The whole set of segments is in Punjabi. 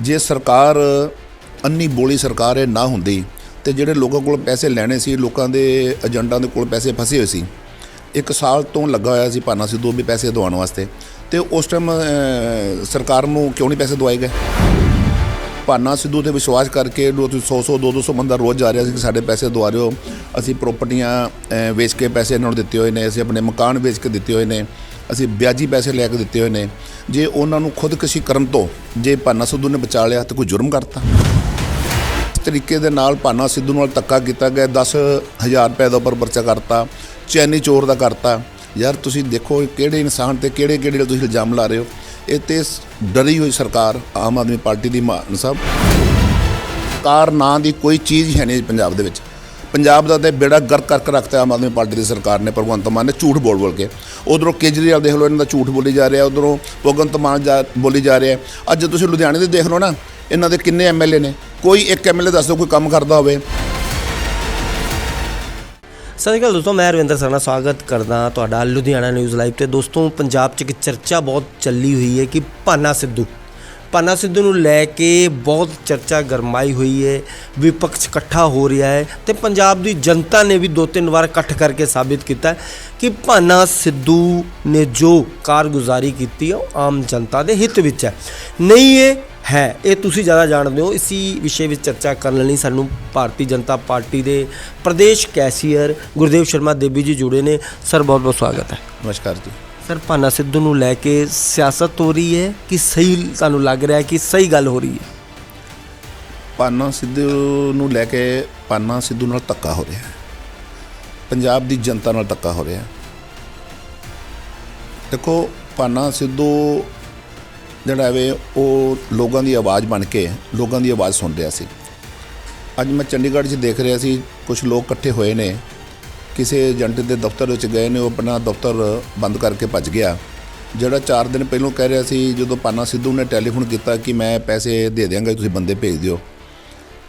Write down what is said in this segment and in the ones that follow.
ਜੇ ਸਰਕਾਰ ਅੰਨੀ ਬੋਲੀ ਸਰਕਾਰ ਇਹ ਨਾ ਹੁੰਦੀ ਤੇ ਜਿਹੜੇ ਲੋਕਾਂ ਕੋਲ ਪੈਸੇ ਲੈਣੇ ਸੀ, ਲੋਕਾਂ ਦੇ ਏਜੰਟਾਂ ਦੇ ਕੋਲ ਪੈਸੇ ਫਸੇ ਹੋਏ ਸੀ, ਇੱਕ ਸਾਲ ਤੋਂ ਲੱਗਾ ਹੋਇਆ ਸੀ ਭਾਨਾ ਸਿੱਧੂ ਵੀ ਪੈਸੇ ਦਵਾਉਣ ਵਾਸਤੇ ਤੇ ਉਸ ਟਾਈਮ ਸਰਕਾਰ ਨੂੰ ਕਿਉਂ ਨਹੀਂ ਪੈਸੇ ਦਵਾਏ ਗਏ? ਭਾਨਾ ਸਿੱਧੂ ਤੇ ਵਿਸ਼ਵਾਸ ਕਰਕੇ ਲੋਕ 100 100 200 200 ਬੰਦਾ ਰੋਜ਼ ਜਾ ਰਿਹਾ ਸੀ ਕਿ ਸਾਡੇ ਪੈਸੇ ਦਵਾ ਰਹੇ ਹੋ ਅਸੀਂ ਪ੍ਰਾਪਰਟੀਆਂ ਵੇਚ ਕੇ ਪੈਸੇ ਇਹਨਾਂ ਨੂੰ ਦਿੱਤੇ ਹੋਏ ਨੇ, ਅਸੀਂ ਆਪਣੇ ਮਕਾਨ ਵੇਚ ਕੇ ਦਿੱਤੇ ਹੋਏ ਨੇ, ਅਸੀਂ ਵਿਆਜੀ ਪੈਸੇ ਲੈ ਕੇ ਦਿੱਤੇ ਹੋਏ ਨੇ। ਜੇ ਉਹਨਾਂ ਨੂੰ ਖੁਦਕੁਸ਼ੀ ਕਰਨ ਤੋਂ ਜੇ ਭਾਨਾ ਸਿੱਧੂ ਨੇ ਬਚਾ ਲਿਆ ਤਾਂ ਕੋਈ ਜੁਰਮ ਕਰਤਾ। ਇਸ ਤਰੀਕੇ ਦੇ ਨਾਲ ਭਾਨਾ ਸਿੱਧੂ ਨਾਲ ਧੱਕਾ ਕੀਤਾ ਗਿਆ 10000 ਰੁਪਏ ਦਾ ਉੱਪਰ ਪਰਚਾ ਕਰਤਾ, ਚੈਨੀ ਚੋਰ ਦਾ ਕਰਤਾ। ਯਾਰ ਤੁਸੀਂ ਦੇਖੋ ਕਿਹੜੇ ਇਨਸਾਨ ਤੇ ਕਿਹੜੇ ਕਿਹੜੇ ਤੁਸੀਂ ਇਲਜ਼ਾਮ ਲਾ ਰਹੇ ਹੋ। ਇਹ ਤੇ ਡਰੀ ਹੋਈ ਸਰਕਾਰ ਆਮ ਆਦਮੀ ਪਾਰਟੀ ਦੀ ਮਾਨ ਸਾਹਿਬ ਕਾਰ ਨਾਂ ਦੀ ਕੋਈ ਚੀਜ਼ ਹੈ ਨਹੀਂ ਪੰਜਾਬ ਦੇ ਵਿੱਚ। ਪੰਜਾਬ ਦਾ ਤੇ ਬੇੜਾ ਗਰਕ ਕਰਕੇ ਰੱਖਤਾ ਆਮ ਆਦਮੀ ਪਾਰਟੀ ਦੀ ਸਰਕਾਰ ਨੇ, ਭਗਵੰਤ ਮਾਨ ਨੇ ਝੂਠ ਬੋਲ ਬੋਲ ਕੇ। ਉਧਰੋਂ ਕੇਜਰੀਵਾਲ ਦੇਖ ਲਓ, ਇਹਨਾਂ ਦਾ ਝੂਠ ਬੋਲੀ ਜਾ ਰਿਹਾ, ਉਧਰੋਂ ਭਗਵੰਤ ਮਾਨ ਜਾ ਬੋਲੀ ਜਾ ਰਿਹਾ। ਅੱਜ ਤੁਸੀਂ ਲੁਧਿਆਣੇ ਦੇ ਦੇਖ ਲਓ ਨਾ, ਇਹਨਾਂ ਦੇ ਕਿੰਨੇ ਐਮਐਲਏ ਨੇ। ਕੋਈ ਇੱਕ ਐਮਐਲਏ ਦੱਸ ਦਿਓ ਕੋਈ ਕੰਮ ਕਰਦਾ ਹੋਵੇ। ਸਤਿ ਸ਼੍ਰੀ ਅਕਾਲ ਦੋਸਤੋ, ਮੈਂ ਰਵਿੰਦਰ ਸਰਨਾ ਸਵਾਗਤ ਕਰਦਾ ਤੁਹਾਡਾ ਲੁਧਿਆਣਾ ਨਿਊਜ਼ ਲਾਈਵ ਤੇ। ਦੋਸਤੋ, ਪੰਜਾਬ 'ਚ ਇੱਕ ਚਰਚਾ ਬਹੁਤ ਚੱਲੀ ਹੋਈ ਹੈ ਕਿ ਭਾਨਾ ਸਿੱਧੂ ਭਾਨਾ ਸਿੱਧੂ ਨੂੰ ਲੈ ਕੇ ਬਹੁਤ ਚਰਚਾ ਗਰਮਾਈ ਹੋਈ ਹੈ, ਵਿਪਕਸ਼ ਇਕੱਠਾ ਹੋ ਰਿਹਾ ਹੈ ਤੇ ਪੰਜਾਬ ਦੀ ਜਨਤਾ ਨੇ ਵੀ ਦੋ ਤਿੰਨ ਵਾਰ ਇਕੱਠ ਕਰਕੇ ਸਾਬਿਤ ਕੀਤਾ ਕਿ ਭਾਨਾ ਸਿੱਧੂ ਨੇ ਜੋ ਕਾਰਗੁਜ਼ਾਰੀ ਕੀਤੀ ਉਹ ਆਮ ਜਨਤਾ ਦੇ ਹਿੱਤ ਵਿੱਚ ਹੈ। ਨਹੀਂ, ਇਹ ਹੈ। ਇਹ ਤੁਸੀਂ ਜ਼ਿਆਦਾ ਜਾਣਦੇ ਹੋ। ਇਸੀ ਵਿਸ਼ੇ ਵਿੱਚ ਚਰਚਾ ਕਰਨ ਲਈ ਸਾਨੂੰ ਭਾਰਤੀ ਜਨਤਾ ਪਾਰਟੀ ਦੇ ਪ੍ਰਦੇਸ਼ ਕੈਸ਼ੀਅਰ ਗੁਰਦੇਵ ਸ਼ਰਮਾ ਦੇਵੀ ਜੀ ਜੁੜੇ ਨੇ। ਸਰ ਬਹੁਤ ਬਹੁਤ ਸਵਾਗਤ ਹੈ। ਨਮਸਕਾਰ ਜੀ। ਸਰ ਭਾਨਾ ਸਿੱਧੂ ਨੂੰ ਲੈ ਕੇ ਸਿਆਸਤ ਹੋ ਰਹੀ ਹੈ ਕਿ ਸਹੀ ਤੁਹਾਨੂੰ ਲੱਗ ਰਿਹਾ ਹੈ ਕਿ ਸਹੀ ਗੱਲ ਹੋ ਰਹੀ ਹੈ? ਪਾਨਾ ਸਿੱਧੂ ਨੂੰ ਲੈ ਕੇ ਪਾਨਾ ਸਿੱਧੂ ਨਾਲ ਧੱਕਾ ਹੋ ਰਿਹਾ ਹੈ। ਪੰਜਾਬ ਦੀ ਜਨਤਾ ਨਾਲ ਧੱਕਾ ਹੋ ਰਿਹਾ ਹੈ। ਦੇਖੋ ਪਾਨਾ ਸਿੱਧੂ ਜਿਹੜਾ ਹੈ ਉਹ ਲੋਕਾਂ ਦੀ ਆਵਾਜ਼ ਬਣ ਕੇ ਲੋਕਾਂ ਦੀ ਆਵਾਜ਼ ਸੁਣ ਰਿਹਾ ਸੀ। ਅੱਜ ਮੈਂ ਚੰਡੀਗੜ੍ਹ 'ਚ ਦੇਖ ਰਿਹਾ ਸੀ ਕੁਝ ਲੋਕ ਇਕੱਠੇ ਹੋਏ ਨੇ। ਕਿਸੇ ਏਜੰਟ ਦੇ ਦਫ਼ਤਰ ਵਿੱਚ ਗਏ ਨੇ, ਉਹ ਆਪਣਾ ਦਫ਼ਤਰ ਬੰਦ ਕਰਕੇ ਭੱਜ ਗਿਆ। ਜਿਹੜਾ 4 ਦਿਨ ਪਹਿਲਾਂ ਕਹਿ ਰਿਹਾ ਸੀ, ਜਦੋਂ ਪਾਨਾ ਸਿੱਧੂ ਨੇ ਟੈਲੀਫੋਨ ਕੀਤਾ ਕਿ ਮੈਂ ਪੈਸੇ ਦੇ ਦਿਆਂਗਾ, ਤੁਸੀਂ ਬੰਦੇ ਭੇਜ ਦਿਓ।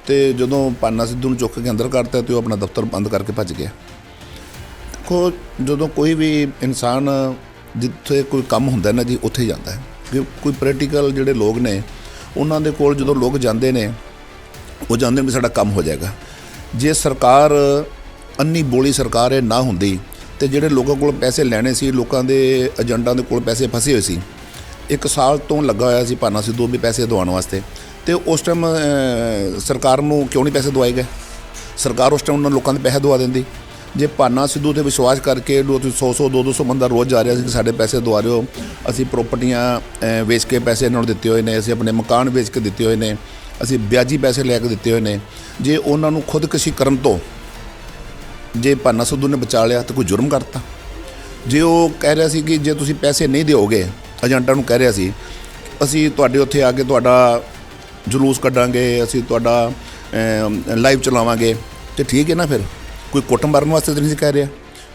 ਤੇ ਜਦੋਂ ਪਾਨਾ ਸਿੱਧੂ ਨੂੰ ਚੁੱਕ ਕੇ ਅੰਦਰ ਕਰਤਾ, ਤੇ ਉਹ ਆਪਣਾ ਦਫ਼ਤਰ ਬੰਦ ਕਰਕੇ ਭੱਜ ਗਿਆ। ਦੇਖੋ, ਜਦੋਂ ਕੋਈ ਵੀ ਇਨਸਾਨ ਜਿੱਥੇ ਕੋਈ ਕੰਮ ਹੁੰਦਾ ਨਾ ਜੀ, ਉੱਥੇ ਜਾਂਦਾ ਹੈ। ਕਿ ਕੋਈ ਪੋਲੀਟੀਕਲ ਜਿਹੜੇ ਲੋਕ ਨੇ, ਉਹਨਾਂ ਦੇ ਕੋਲ ਜਦੋਂ ਲੋਕ ਜਾਂਦੇ ਨੇ, ਉਹ ਜਾਂਦੇ ਨੇ ਵੀ ਸਾਡਾ ਕੰਮ ਹੋ ਜਾਏਗਾ। ਜੇ ਸਰਕਾਰ ਅੰਨੀ ਬੋਲੀ ਸਰਕਾਰ ਇਹ ਨਾ ਹੁੰਦੀ, ਤੇ ਜਿਹੜੇ ਲੋਕਾਂ ਕੋਲ ਪੈਸੇ ਲੈਣੇ ਸੀ, ਲੋਕਾਂ ਦੇ ਏਜੰਟਾਂ ਦੇ ਕੋਲ ਪੈਸੇ ਫਸੇ ਹੋਏ ਸੀ, ਇੱਕ ਸਾਲ ਤੋਂ ਲੱਗਾ ਹੋਇਆ ਸੀ ਭਾਨਾ ਸਿੱਧੂ ਵੀ ਪੈਸੇ ਦਵਾਉਣ ਵਾਸਤੇ, ਤੇ ਉਸ ਟਾਈਮ ਸਰਕਾਰ ਨੂੰ ਕਿਉਂ ਨਹੀਂ ਪੈਸੇ ਦਵਾਏ ਗਏ? ਸਰਕਾਰ ਉਸ ਟਾਈਮ ਉਹਨਾਂ ਲੋਕਾਂ ਦੇ ਪੈਸੇ ਦਵਾ ਦਿੰਦੀ। ਜੇ ਭਾਨਾ ਸਿੱਧੂ ਤੇ ਵਿਸ਼ਵਾਸ ਕਰਕੇ ਲੋਕ 100 100 200 200 ਬੰਦਾ ਰੋਜ਼ ਜਾ ਰਿਹਾ ਸੀ ਕਿ ਸਾਡੇ ਪੈਸੇ ਦਵਾ ਰਹੇ ਹੋ ਅਸੀਂ ਪ੍ਰਾਪਰਟੀਆਂ ਵੇਚ ਕੇ ਪੈਸੇ ਇਹਨਾਂ ਨੂੰ ਦਿੱਤੇ ਹੋਏ ਨੇ, ਅਸੀਂ ਆਪਣੇ ਮਕਾਨ ਵੇਚ ਕੇ ਦਿੱਤੇ ਹੋਏ ਨੇ, ਅਸੀਂ ਵਿਆਜੀ ਪੈਸੇ ਲੈ ਕੇ ਦਿੱਤੇ ਹੋਏ ਨੇ। ਜੇ ਉਹਨਾਂ ਨੂੰ ਖੁਦਕੁਸ਼ੀ ਕਰਨ ਤੋਂ ਜੇ ਭਾਨਾ ਸਿੱਧੂ ਨੇ ਬਚਾ ਲਿਆ ਤਾਂ ਕੋਈ ਜੁਰਮ ਕਰਤਾ। ਜੇ ਉਹ ਕਹਿ ਰਿਹਾ ਸੀ ਕਿ ਜੇ ਤੁਸੀਂ ਪੈਸੇ ਨਹੀਂ ਦਿਓਗੇ, ਏਜੰਟਾਂ ਨੂੰ ਕਹਿ ਰਿਹਾ ਸੀ, ਅਸੀਂ ਤੁਹਾਡੇ ਉੱਥੇ ਆ ਕੇ ਤੁਹਾਡਾ ਜਲੂਸ ਕੱਢਾਂਗੇ, ਅਸੀਂ ਤੁਹਾਡਾ ਲਾਈਵ ਚਲਾਵਾਂਗੇ, ਤੇ ਠੀਕ ਹੈ ਨਾ ਫਿਰ? ਕੋਈ ਕੁੱਟ ਮਾਰਨ ਵਾਸਤੇ ਤਾਂ ਨਹੀਂ ਸੀ ਕਹਿ ਰਿਹਾ?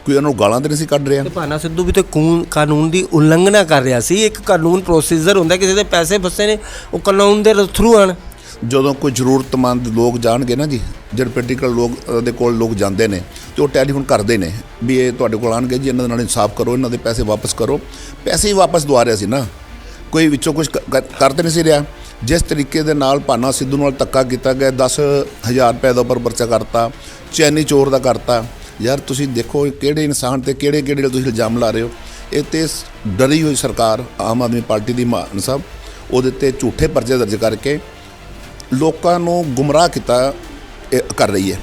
ਕੋਈ ਉਹਨਾਂ ਨੂੰ ਗਾਲਾਂ ਤਾਂ ਨਹੀਂ ਸੀ ਕੱਢ ਰਿਹਾ? ਤੇ ਭਾਨਾ ਸਿੱਧੂ ਵੀ ਤੇ ਕੂਨ ਕਾਨੂੰਨ ਦੀ ਉਲੰਘਣਾ ਕਰ ਰਿਹਾ ਸੀ। ਇੱਕ ਕਾਨੂੰਨ ਪ੍ਰੋਸੀਜਰ ਹੁੰਦਾ ਕਿਸੇ ਦੇ ਪੈਸੇ ਫਸੇ ਨੇ ਉਹ ਕਾਨੂੰਨ ਦੇ ਥਰੂ ਆਣ ਜਦੋਂ ਕੋਈ ਜ਼ਰੂਰਤਮੰਦ ਲੋਕ ਜਾਣਗੇ ਨਾ ਜੀ ਜਿਹੜੇ ਪੋਲੀਟੀਕਲ ਲੋਕ ਦੇ ਕੋਲ ਲੋਕ ਜਾਂਦੇ ਨੇ ਤੇ ਉਹ ਟੈਲੀਫੋਨ ਕਰਦੇ ਨੇ ਵੀ ਇਹ ਤੁਹਾਡੇ ਕੋਲ ਆਣਗੇ ਜੀ ਇਹਨਾਂ ਦੇ ਨਾਲ ਇਨਸਾਫ ਕਰੋ ਇਹਨਾਂ ਦੇ ਪੈਸੇ ਵਾਪਸ ਕਰੋ। ਪੈਸੇ ਹੀ ਵਾਪਸ ਦਵਾ ਰਿਹਾ ਸੀ ਨਾ। ਕੋਈ ਵਿੱਚੋਂ ਕੁਝ ਕਰ ਤੇ ਨਹੀਂ ਸੀ ਰਿਹਾ। ਜਿਸ ਤਰੀਕੇ ਦੇ ਨਾਲ ਭਾਨਾ ਸਿੱਧੂ ਨਾਲ ਧੱਕਾ ਕੀਤਾ ਗਿਆ 10000 ਰੁਪਏ ਦਾ ਉੱਪਰ ਪਰਚਾ ਕਰਤਾ, ਚੈਨੀ ਚੋਰ ਦਾ ਕਰਤਾ। ਯਾਰ ਤੁਸੀਂ ਦੇਖੋ ਕਿਹੜੇ ਇਨਸਾਨ ਤੇ ਕਿਹੜੇ ਕਿਹੜੇ ਤੁਸੀਂ ਇਲਜ਼ਾਮ ਲਾ ਰਹੇ ਹੋ। ਇਹ ਤੇ ਡਰੀ ਹੋਈ ਸਰਕਾਰ ਆਮ ਆਦਮੀ ਪਾਰਟੀ ਦੀ ਮਾਨ ਸਾਹਿਬ ਉਹਦੇ ਤੇ ਝੂਠੇ ਪਰਚੇ ਦਰਜ ਕਰਕੇ ਲੋਕਾਂ ਨੂੰ ਗੁੰਮਰਾਹ ਕੀਤਾ ਕਰ ਰਹੀ ਹੈ।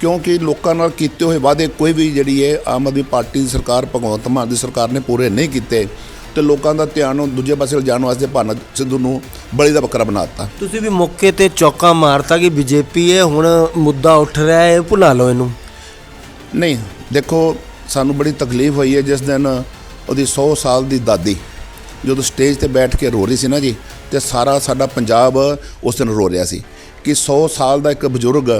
ਕਿਉਂਕਿ ਲੋਕਾਂ ਨਾਲ ਕੀਤੇ ਹੋਏ ਵਾਅਦੇ ਕੋਈ ਵੀ ਜਿਹੜੀ ਹੈ ਆਮ ਆਦਮੀ ਪਾਰਟੀ ਦੀ ਸਰਕਾਰ, ਭਗਵੰਤ ਮਾਨ ਦੀ ਸਰਕਾਰ ਨੇ ਪੂਰੇ ਨਹੀਂ ਕੀਤੇ। ਤੇ ਲੋਕਾਂ ਦਾ ਧਿਆਨ ਉਹ ਦੂਜੇ ਪਾਸੇ ਲਿਜਾਣ ਵਾਸਤੇ ਭਾਨਾ ਸਿੱਧੂ ਨੂੰ ਬਲੀ ਦਾ ਬੱਕਰਾ ਬਣਾ ਦਿੱਤਾ। ਤੁਸੀਂ ਵੀ ਮੌਕੇ ਤੇ ਚੌਕਾ ਮਾਰਤਾ ਕਿ ਬੀਜੇਪੀ ਇਹ ਹੁਣ ਮੁੱਦਾ ਉੱਠ ਰਿਹਾ ਹੈ ਇਹ ਭੁਲਾ ਲਓ ਇਹਨੂੰ। ਨਹੀਂ ਦੇਖੋ ਸਾਨੂੰ ਬੜੀ ਤਕਲੀਫ ਹੋਈ ਹੈ ਜਿਸ ਦਿਨ ਉਹਦੀ 100 ਸਾਲ ਦੀ ਦਾਦੀ ਜਦੋਂ ਸਟੇਜ ਤੇ ਬੈਠ ਕੇ ਰੋ ਰਹੀ ਸੀ ਨਾ ਜੀ ਤੇ ਸਾਰਾ ਸਾਡਾ ਪੰਜਾਬ ਉਸ ਦਿਨ ਰੋ ਰਿਹਾ ਸੀ। ਕਿ 100 ਸਾਲ ਦਾ ਇੱਕ ਬਜ਼ੁਰਗ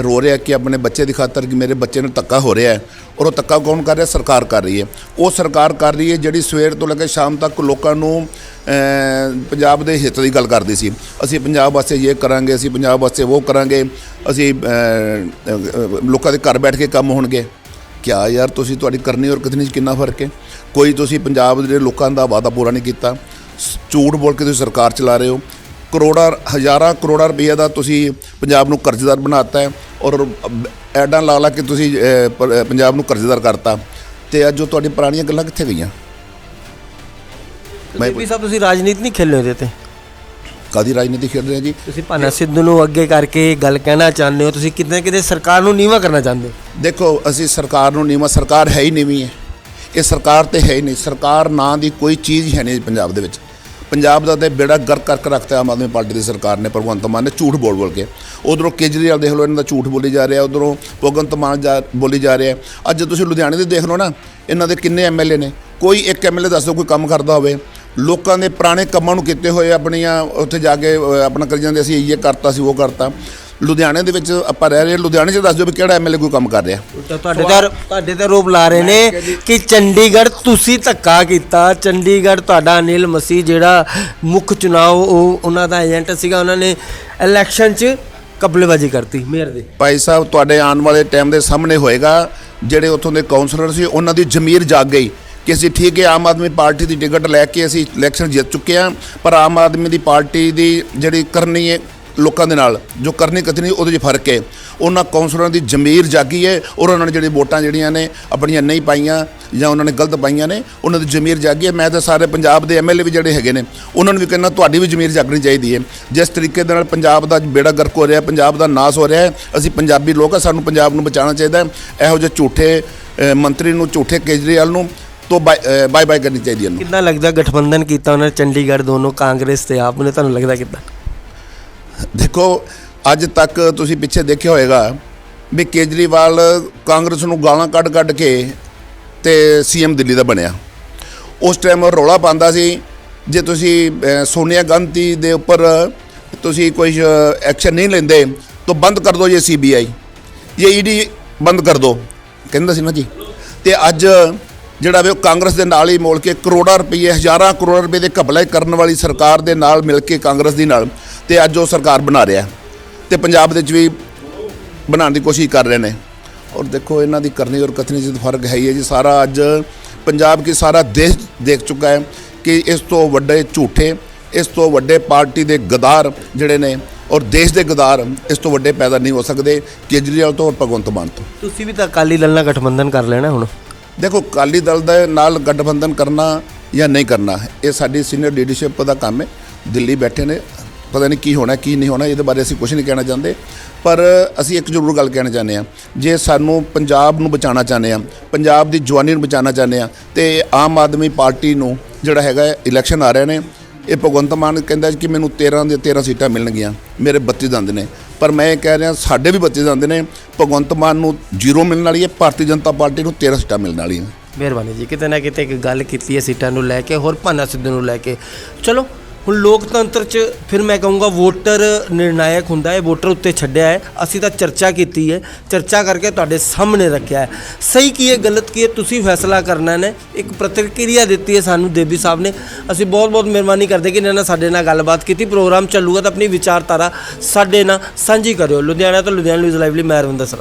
ਰੋ ਰਿਹਾ ਕਿ ਆਪਣੇ ਬੱਚੇ ਦੀ ਖਾਤਰ ਕਿ ਮੇਰੇ ਬੱਚੇ ਨੂੰ ਧੱਕਾ ਹੋ ਰਿਹਾ ਹੈ ਔਰ ਉਹ ਧੱਕਾ ਕੌਣ ਕਰ ਰਿਹਾ? ਸਰਕਾਰ ਕਰ ਰਹੀ ਹੈ। ਉਹ ਸਰਕਾਰ ਕਰ ਰਹੀ ਹੈ ਜਿਹੜੀ ਸਵੇਰ ਤੋਂ ਲੈ ਕੇ ਸ਼ਾਮ ਤੱਕ ਲੋਕਾਂ ਨੂੰ ਪੰਜਾਬ ਦੇ ਹਿੱਤ ਦੀ ਗੱਲ ਕਰਦੀ ਸੀ। ਅਸੀਂ ਪੰਜਾਬ ਵਾਸਤੇ ਇਹ ਕਰਾਂਗੇ, ਅਸੀਂ ਪੰਜਾਬ ਵਾਸਤੇ ਉਹ ਕਰਾਂਗੇ, ਅਸੀਂ ਲੋਕਾਂ ਦੇ ਘਰ ਬੈਠ ਕੇ ਕੰਮ ਹੋਣਗੇ। ਕਿਆ ਯਾਰ, ਤੁਸੀਂ ਤੁਹਾਡੀ ਕਰਨੀ ਔਰ ਕਥਨੀ 'ਚ ਕਿੰਨਾ ਫ਼ਰਕ ਹੈ? ਕੋਈ ਤੁਸੀਂ ਪੰਜਾਬ ਦੇ ਲੋਕਾਂ ਦਾ ਵਾਅਦਾ ਪੂਰਾ ਨਹੀਂ ਕੀਤਾ। ਸ- ਝੂਠ ਬੋਲ ਕੇ ਤੁਸੀਂ ਸਰਕਾਰ ਚਲਾ ਰਹੇ ਹੋ। ਕਰੋੜਾਂ ਹਜ਼ਾਰਾਂ ਕਰੋੜਾਂ ਰੁਪਏ ਦਾ ਤੁਸੀਂ ਪੰਜਾਬ ਨੂੰ ਕਰਜ਼ੇਦਾਰ ਬਣਾਤਾ ਹੈ ਔਰ ਐਡਾਂ ਲਾ ਲਾ ਕੇ ਤੁਸੀਂ ਪੰਜਾਬ ਨੂੰ ਕਰਜ਼ੇਦਾਰ ਕਰਤਾ। ਤੇ ਅੱਜ ਉਹ ਤੁਹਾਡੀ ਪੁਰਾਣੀਆਂ ਗੱਲਾਂ ਕਿੱਥੇ ਗਈਆਂ? ਮੈਂ- ਬੀਬੀ ਸਾਹਿਬ ਤੁਸੀਂ ਰਾਜਨੀਤੀ ਨਹੀਂ ਖੇਲੇ ਉਹਦੇ ਤੇ? ਕਾਦੀ ਰਾਜਨੀਤੀ ਖੇਡ ਰਹੇ ਜੀ? ਤੁਸੀਂ ਭਾਨਾ ਸਿੱਧੂ ਨੂੰ ਅੱਗੇ ਕਰਕੇ ਗੱਲ ਕਹਿਣਾ ਚਾਹੁੰਦੇ ਹੋ ਤੁਸੀਂ ਕਿਤੇ ਕਿਤੇ ਸਰਕਾਰ ਨੂੰ ਨੀਵਾ ਕਰਨਾ ਚਾਹੁੰਦੇ ਹੋ? ਦੇਖੋ ਅਸੀਂ ਸਰਕਾਰ ਨੂੰ ਨੀਵਾਂ ਸਰਕਾਰ ਹੈ ਹੀ ਨੀਵੀਂ ਹੈ। ਇਹ ਸਰਕਾਰ ਤੇ ਹੈ ਹੀ ਨਹੀਂ ਸਰਕਾਰ ਨਾਂ ਦੀ ਕੋਈ ਚੀਜ਼ ਹੈ ਨਹੀਂ ਪੰਜਾਬ ਦੇ ਵਿੱਚ। ਪੰਜਾਬ ਦਾ ਤੇ ਬੇੜਾ ਗਰਕ ਕਰਕੇ ਰੱਖਤਾ ਆਮ ਆਦਮੀ ਪਾਰਟੀ ਦੀ ਸਰਕਾਰ ਨੇ, ਭਗਵੰਤ ਮਾਨ ਨੇ ਝੂਠ ਬੋਲ ਬੋਲ ਕੇ। ਉਧਰੋਂ ਕੇਜਰੀਵਾਲ ਦੇਖ ਲਓ, ਇਹਨਾਂ ਦਾ ਝੂਠ ਬੋਲੀ ਜਾ ਰਿਹਾ, ਉਧਰੋਂ ਭਗਵੰਤ ਮਾਨ ਜਾ ਬੋਲੀ ਜਾ ਰਿਹਾ। ਅੱਜ ਤੁਸੀਂ ਲੁਧਿਆਣੇ ਦੇ ਦੇਖ ਲਓ ਨਾ, ਇਹਨਾਂ ਦੇ ਕਿੰਨੇ ਐਮਐਲਏ ਨੇ। ਕੋਈ ਇੱਕ ਐਮਐਲਏ ਦੱਸ ਦਿਓ, ਕੋਈ ਕੰਮ ਕਰਦਾ ਹੋਵੇ। ਲੋਕਾਂ ਦੇ ਪੁਰਾਣੇ ਕੰਮਾਂ ਨੂੰ ਕੀਤੇ ਹੋਏ ਆਪਣੀਆਂ, ਉੱਥੇ ਜਾ ਕੇ ਆਪਣਾ ਕਰੀ ਜਾਂਦੇ ਅਸੀਂ ਇਹ ਕਰਤਾ ਸੀ, ਉਹ ਕਰਤਾ। ਲੁਧਿਆਣੇ ਦੇ ਵਿੱਚ ਆਪਾਂ ਰਹਿ ਰਹੇ ਲੁਧਿਆਣੇ 'ਚ ਦੱਸ ਦਿਓ ਵੀ ਕਿਹੜਾ ਐਮਐਲਏ ਕੋਈ ਕੰਮ ਕਰ ਰਿਹਾ। ਤੁਹਾਡੇ ਤੇ ਤੁਹਾਡੇ ਤੇ ਆਰੋਪ ਲਾ ਰਹੇ ਨੇ ਕਿ ਚੰਡੀਗੜ੍ਹ ਤੁਸੀਂ ਧੱਕਾ ਕੀਤਾ। ਚੰਡੀਗੜ੍ਹ ਤੁਹਾਡਾ ਅਨਿਲ ਮਸੀਹ ਜਿਹੜਾ ਮੁੱਖ ਚੁਣਾਵ ਉਹ ਉਹਨਾਂ ਦਾ ਏਜੰਟ ਸੀਗਾ। ਉਹਨਾਂ ਨੇ ਇਲੈਕਸ਼ਨ 'ਚ ਕਬਲੇਬਾਜ਼ੀ ਕਰਤੀ ਮੇਅਰ ਦੇ। ਭਾਈ ਸਾਹਿਬ ਤੁਹਾਡੇ ਆਉਣ ਵਾਲੇ ਟਾਈਮ ਦੇ ਸਾਹਮਣੇ ਹੋਏਗਾ। ਜਿਹੜੇ ਉੱਥੋਂ ਦੇ ਕਾਉਂਸਲਰ ਸੀ ਉਹਨਾਂ ਦੀ ਜ਼ਮੀਰ ਜਾਗ ਗਈ ਕਿ ਅਸੀਂ ਠੀਕ ਹੈ ਆਮ ਆਦਮੀ ਪਾਰਟੀ ਦੀ ਟਿਕਟ ਲੈ ਕੇ ਅਸੀਂ ਇਲੈਕਸ਼ਨ ਜਿੱਤ ਚੁੱਕੇ ਹਾਂ। ਪਰ ਆਮ ਆਦਮੀ ਦੀ ਪਾਰਟੀ ਦੀ ਜਿਹੜੀ ਕਰਨੀ ਹੈ ਲੋਕਾਂ ਦੇ ਨਾਲ ਜੋ ਕਰਨੀ ਕਥਨੀ ਉਹਦੇ 'ਚ ਫ਼ਰਕ ਹੈ। ਉਹਨਾਂ ਕਾਉਂਸਲਰਾਂ ਦੀ ਜ਼ਮੀਰ ਜਾਗੀ ਹੈ ਔਰ ਉਹਨਾਂ ਨੇ ਜਿਹੜੀ ਵੋਟਾਂ ਜਿਹੜੀਆਂ ਨੇ, ਆਪਣੀਆਂ ਨਹੀਂ ਪਾਈਆਂ ਜਾਂ ਉਹਨਾਂ ਨੇ ਗਲਤ ਪਾਈਆਂ ਨੇ, ਉਹਨਾਂ ਦੀ ਜ਼ਮੀਰ ਜਾਗੀ ਹੈ। ਮੈਂ ਤਾਂ ਸਾਰੇ ਪੰਜਾਬ ਦੇ ਐਮਐਲਏ ਵੀ ਜਿਹੜੇ ਹੈਗੇ ਨੇ, ਉਹਨਾਂ ਨੂੰ ਵੀ ਕਹਿੰਦਾ ਤੁਹਾਡੀ ਵੀ ਜ਼ਮੀਰ ਜਾਗਣੀ ਚਾਹੀਦੀ ਹੈ। ਜਿਸ ਤਰੀਕੇ ਦੇ ਨਾਲ ਪੰਜਾਬ ਦਾ ਬੇੜਾ ਗਰਕ ਹੋ ਰਿਹਾ, ਪੰਜਾਬ ਦਾ ਨਾਸ ਹੋ ਰਿਹਾ ਹੈ, ਅਸੀਂ ਪੰਜਾਬੀ ਲੋਕ ਆ ਸਾਨੂੰ ਪੰਜਾਬ ਨੂੰ ਬਚਾਉਣਾ ਚਾਹੀਦਾ ਹੈ। ਇਹੋ ਜਿਹੇ ਝੂਠੇ ਮੰਤਰੀ ਨੂੰ, ਝੂਠੇ ਕੇਜਰੀਵਾਲ ਨੂੰ ਤੋਂ ਬਾਏ ਬਾਏ ਬਾਏ ਕਰਨੀ ਚਾਹੀਦੀ ਹੈ ਉਹਨੂੰ ਕਿੰਨਾ ਲੱਗਦਾ ਗਠਬੰਧਨ ਕੀਤਾ ਉਹਨਾਂ ਨੇ, ਚੰਡੀਗੜ੍ਹ ਦੋਨੋਂ ਕਾਂਗਰਸ ਤੇ ਆਪ ਨੇ, ਤੁਹਾਨੂੰ ਲੱਗਦਾ ਕਿੱਦਾਂ? ਦੇਖੋ, ਅੱਜ ਤੱਕ ਤੁਸੀਂ ਪਿੱਛੇ ਦੇਖਿਆ ਹੋਵੇਗਾ ਵੀ ਕੇਜਰੀਵਾਲ ਕਾਂਗਰਸ ਨੂੰ ਗਾਲਾਂ ਕੱਢ ਕੱਢ ਕੇ ਤੇ ਸੀਐਮ ਦਿੱਲੀ ਦਾ ਬਣਿਆ। ਉਸ ਟਾਈਮ ਉਹ ਰੌਲਾ ਪਾਉਂਦਾ ਸੀ, ਜੇ ਤੁਸੀਂ ਸੋਨੀਆ ਗਾਂਧੀ ਦੇ ਉੱਪਰ ਤੁਸੀਂ ਕੋਈ ਐਕਸ਼ਨ ਨਹੀਂ ਲੈਂਦੇ, ਤਾਂ ਬੰਦ ਕਰ ਦਿਓ ਇਹ ਸੀਬੀਆਈ ਇਹ ਈਡੀ ਬੰਦ ਕਰ ਦਿਓ। ਕਹਿੰਦਾ ਸੀ ਨਾ ਜੀ। ਤੇ ਅੱਜ ਜਿਹੜਾ ਵੀ ਉਹ ਕਾਂਗਰਸ ਦੇ ਨਾਲ ਹੀ ਮੋਲ ਕੇ ਕਰੋੜਾਂ ਰੁਪਏ, ਹਜ਼ਾਰਾਂ ਕਰੋੜ ਰੁਪਏ ਦੇ ਘਪਲੇ ਕਰਨ ਵਾਲੀ ਸਰਕਾਰ ਦੇ ਨਾਲ ਮਿਲ ਕੇ ਕਾਂਗਰਸ ਦੀ ਨਾਲ ਤੇ ਅੱਜ ਉਹ ਸਰਕਾਰ ਬਣਾ ਰਿਹਾ ਤੇ ਪੰਜਾਬ ਦੇ ਵਿੱਚ ਵੀ ਬਣਾਉਣ ਦੀ ਕੋਸ਼ਿਸ਼ ਕਰ ਰਹੇ ਨੇ। ਔਰ ਦੇਖੋ, ਇਹਨਾਂ ਦੀ ਕਰਨੀ ਔਰ ਕਥਨੀ 'ਚ ਫ਼ਰਕ ਹੈ ਹੀ ਹੈ ਜੀ। ਸਾਰਾ ਅੱਜ ਪੰਜਾਬ ਕੀ ਸਾਰਾ ਦੇਸ਼ ਦੇਖ ਚੁੱਕਾ ਹੈ ਕਿ ਇਸ ਤੋਂ ਵੱਡੇ ਝੂਠੇ, ਇਸ ਤੋਂ ਵੱਡੇ ਪਾਰਟੀ ਦੇ ਗਦਾਰ ਜਿਹੜੇ ਨੇ ਔਰ ਦੇਸ਼ ਦੇ ਗਦਾਰ ਇਸ ਤੋਂ ਵੱਡੇ ਪੈਦਾ ਨਹੀਂ ਹੋ ਸਕਦੇ। ਕੇਜਰੀਵਾਲ ਤੋਂ ਔਰ ਭਗਵੰਤ ਮਾਨ ਤੋਂ। ਤੁਸੀਂ ਵੀ ਤਾਂ ਅਕਾਲੀ ਦਲ ਨਾਲ ਗਠਬੰਧਨ ਕਰ ਲੈਣਾ ਹੁਣ। ਦੇਖੋ, ਅਕਾਲੀ ਦਲ ਦੇ ਨਾਲ ਗਠਬੰਧਨ ਕਰਨਾ ਜਾਂ ਨਹੀਂ ਕਰਨਾ, ਇਹ ਸਾਡੀ ਸੀਨੀਅਰ ਲੀਡਰਸ਼ਿਪ ਦਾ ਕੰਮ ਹੈ। ਦਿੱਲੀ ਬੈਠੇ ਨੇ, ਪਤਾ ਨਹੀਂ ਕੀ ਹੋਣਾ, ਕੀ ਨਹੀਂ ਹੋਣਾ, ਇਹਦੇ ਬਾਰੇ ਅਸੀਂ ਕੁਝ ਨਹੀਂ ਕਹਿਣਾ ਚਾਹੁੰਦੇ। ਪਰ ਅਸੀਂ ਇੱਕ ਜ਼ਰੂਰ ਗੱਲ ਕਹਿਣਾ ਚਾਹੁੰਦੇ ਹਾਂ, ਜੇ ਸਾਨੂੰ ਪੰਜਾਬ ਨੂੰ ਬਚਾਉਣਾ ਚਾਹੁੰਦੇ ਹਾਂ, ਪੰਜਾਬ ਦੀ ਜਵਾਨੀ ਨੂੰ ਬਚਾਉਣਾ ਚਾਹੁੰਦੇ ਹਾਂ, ਤੇ ਆਮ ਆਦਮੀ ਪਾਰਟੀ ਨੂੰ ਜਿਹੜਾ ਹੈਗਾ ਇਲੈਕਸ਼ਨ ਆ ਰਹੇ ਨੇ ਇਹ ਭਗਵੰਤ ਮਾਨ ਕਹਿੰਦਾ ਕਿ ਮੈਨੂੰ 13 ਦੇ 13 ਸੀਟਾਂ ਮਿਲਣਗੀਆਂ, ਮੇਰੇ 32 ਦੰਦ ਨੇ। ਪਰ ਮੈਂ ਇਹ ਕਹਿ ਰਿਹਾ, ਸਾਡੇ ਵੀ 32 ਦੰਦ ਨੇ, ਭਗਵੰਤ ਮਾਨ ਨੂੰ ਜ਼ੀਰੋ ਮਿਲਣ ਵਾਲੀ ਹੈ, ਭਾਰਤੀ ਜਨਤਾ ਪਾਰਟੀ ਨੂੰ 13 ਸੀਟਾਂ ਮਿਲਣ ਵਾਲੀਆਂ ਮਿਹਰਬਾਨੀ ਜੀ, ਕਿਤੇ ਨਾ ਕਿਤੇ ਇੱਕ ਗੱਲ ਕੀਤੀ ਹੈ ਸੀਟਾਂ ਨੂੰ ਲੈ ਕੇ, ਹੋਰ ਭਾਨਾ ਸਿੱਧੂ ਨੂੰ ਲੈ ਕੇ। ਚਲੋ ਹੁਣ ਲੋਕਤੰਤਰ 'ਚ ਫਿਰ ਮੈਂ ਕਹੂੰਗਾ ਵੋਟਰ ਨਿਰਣਾਇਕ ਹੁੰਦਾ ਹੈ, ਵੋਟਰ ਉੱਤੇ ਛੱਡਿਆ ਹੈ। ਅਸੀਂ ਤਾਂ ਚਰਚਾ ਕੀਤੀ ਹੈ, ਚਰਚਾ ਕਰਕੇ ਤੁਹਾਡੇ ਸਾਹਮਣੇ ਰੱਖਿਆ ਹੈ। ਸਹੀ ਕੀ ਹੈ, ਗਲਤ ਕੀ ਹੈ, ਤੁਸੀਂ ਫੈਸਲਾ ਕਰਨਾ ਨੇ। ਇੱਕ ਪ੍ਰਤੀਕਿਰਿਆ ਦਿੱਤੀ ਹੈ ਸਾਨੂੰ ਦੇਵੀ ਸਾਹਿਬ ਨੇ। ਅਸੀਂ ਬਹੁਤ ਬਹੁਤ ਮਿਹਰਬਾਨੀ ਕਰਦੇ ਕਿ ਇਹਨਾਂ ਨਾਲ ਸਾਡੇ ਨਾਲ ਗੱਲਬਾਤ ਕੀਤੀ। ਪ੍ਰੋਗਰਾਮ ਚੱਲੂਗਾ ਤਾਂ ਆਪਣੀ ਵਿਚਾਰਧਾਰਾ ਸਾਡੇ ਨਾਲ ਸਾਂਝੀ ਕਰਿਓ। ਲੁਧਿਆਣਾ ਤੋਂ ਲੁਧਿਆਣਾ ਨਿਊਜ਼ ਲਾਈਵ ਲਈ ਮੈਂ ਅਰਵਿੰਦਰ ਸਰ